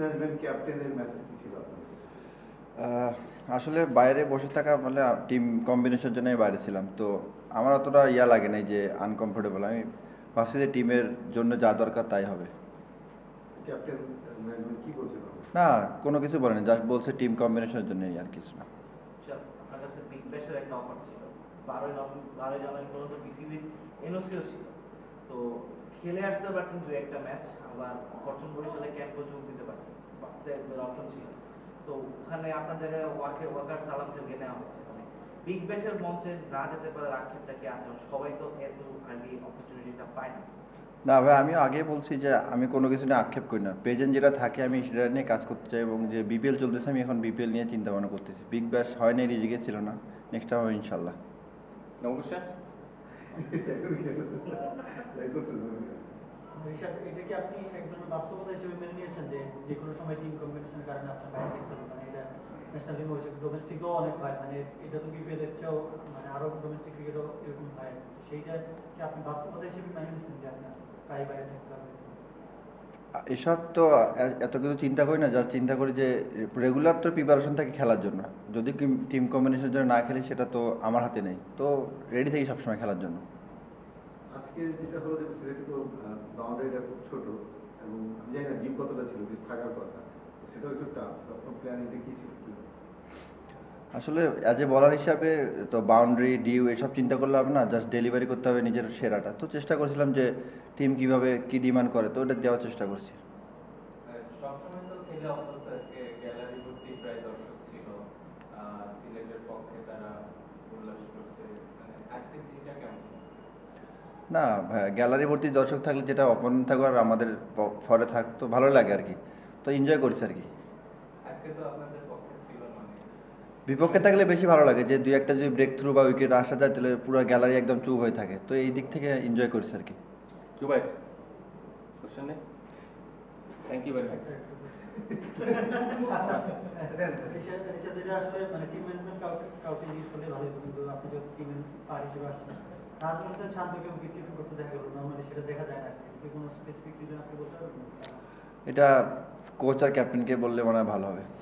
Management ক্যাপ্টেনের message কি ছিল আসলে বাইরে বসে থাকা মানে টিম কম্বিনেশনের জন্যই বাইরে ছিলাম। তো আমার অতটা ইয়া লাগে নাই যে আনকমফোর্টেবল আমি ভাবছি যে টিমের জন্য যা দরকার তাই হবে। ক্যাপ্টেন ম্যানেজমেন্ট কি বলছিল না কোনো কিছু বলেনি। জাস্ট বলছে টিম কম্বিনেশনের জন্যই আর কিছু না। আচ্ছা, আপনার কাছে বিগ ব্যাশের একটা অফার ছিল। বারোই নভেম্বর বারোই জানুয়ারি পর্যন্ত বিসিবির এনওসিও ছিল। তো খেলে আসতে পারতেন দু একটা ম্যাচ আবার অর্জন বরিশালে ক্যাম্পও যোগ দিতে পারতেন। অপশন ছিল। তো ওখানে আপনার জায়গায় ওয়াকে ওয়াকার সালামকে নেওয়া হচ্ছে মানে বিগ ব্যাশের মঞ্চে না যেতে পারার আক্ষেপটা কি আছে? সবাই তো এত আর্লি অপরচুনিটিটা পায় না। না ভাই আমিও আগে বলছি যে আমি কোনো কিছু নিয়ে আক্ষেপ করি না। প্রেজেন্ট যেটা থাকে আমি সেটা নিয়ে কাজ করতে চাই এবং যে বিপিএল চলতেছে আমি এখন বিপিএল নিয়ে চিন্তা ভাবনা করতেছি। বিগ ব্যাশ হয়নি রিজিকে ছিল না। নেক্সট টাইম ইনশাল্লাহ। নমস্কার এটা আপনি বাস্তবতা হিসেবে মেনে নিয়েছেন যে সময় টিম কারণে আপনার মানে এটা ন্যাশনাল টিম হয়েছে অনেক হয় মানে এটা তো বিপিএল এর চেয়েও মানে আরও ডোমেস্টিক ক্রিকেটও এরকম হয় সেইটা কি আপনি বাস্তবতা হিসেবে মেনে নিয়েছেন প্রায় বাইরে থাকতে হবে? এসব তো এত কিছু চিন্তা করি না যা চিন্তা করি যে রেগুলার তো প্রিপারেশন থাকে খেলার জন্য। যদি টিম কম্বিনেশনের জন্য না খেলি, সেটা তো আমার হাতে নেই। তো রেডি থাকি সবসময় খেলার জন্য। আজকে যেটা হলো যে সিলেটে তো খুব ছোট এবং আমি জানি না কতটা ছিল থাকার কথা। সেটাও একটু টাফ আপনার প্ল্যানিংটা কি ছিল? আসলে অ্যাজ এ বলার হিসাবে তো বাউন্ডারি ডিউ এসব চিন্তা করলে হবে না জাস্ট ডেলিভারি করতে হবে নিজের সেরাটা। তো চেষ্টা করছিলাম যে টিম কীভাবে কি ডিমান্ড করে তো ওটা দেওয়ার চেষ্টা করছি। সবসময় তো খেলে অভ্যস্ত আজকে গ্যালারি ভর্তি প্রায় দর্শক ছিল। আহ, সিলেটের পক্ষে তারা উল্লাস করছে। মানে না গ্যালারি ভর্তি দর্শক থাকলে যেটা অপোনেন্ট থাকবে আর আমাদের ফরে থাক তো ভালো লাগে আর কি। তো এনজয় করছি আর কি। আজকে তো আপনাদের বিপক্ষে থাকলে বেশি ভালো লাগে যে দুই একটা যদি ব্রেক থ্রু বা উইকেট আসা যায় তাহলে পুরো গ্যালারি একদম চুপ হয়ে থাকে। তো এই দিক থেকে এনজয় করছি আর কি। কোশ্চেন নেই? থ্যাংক ইউ ভেরি মাচ এটা কোচ আর ক্যাপ্টেনকে বললে মনে হয় ভালো হবে।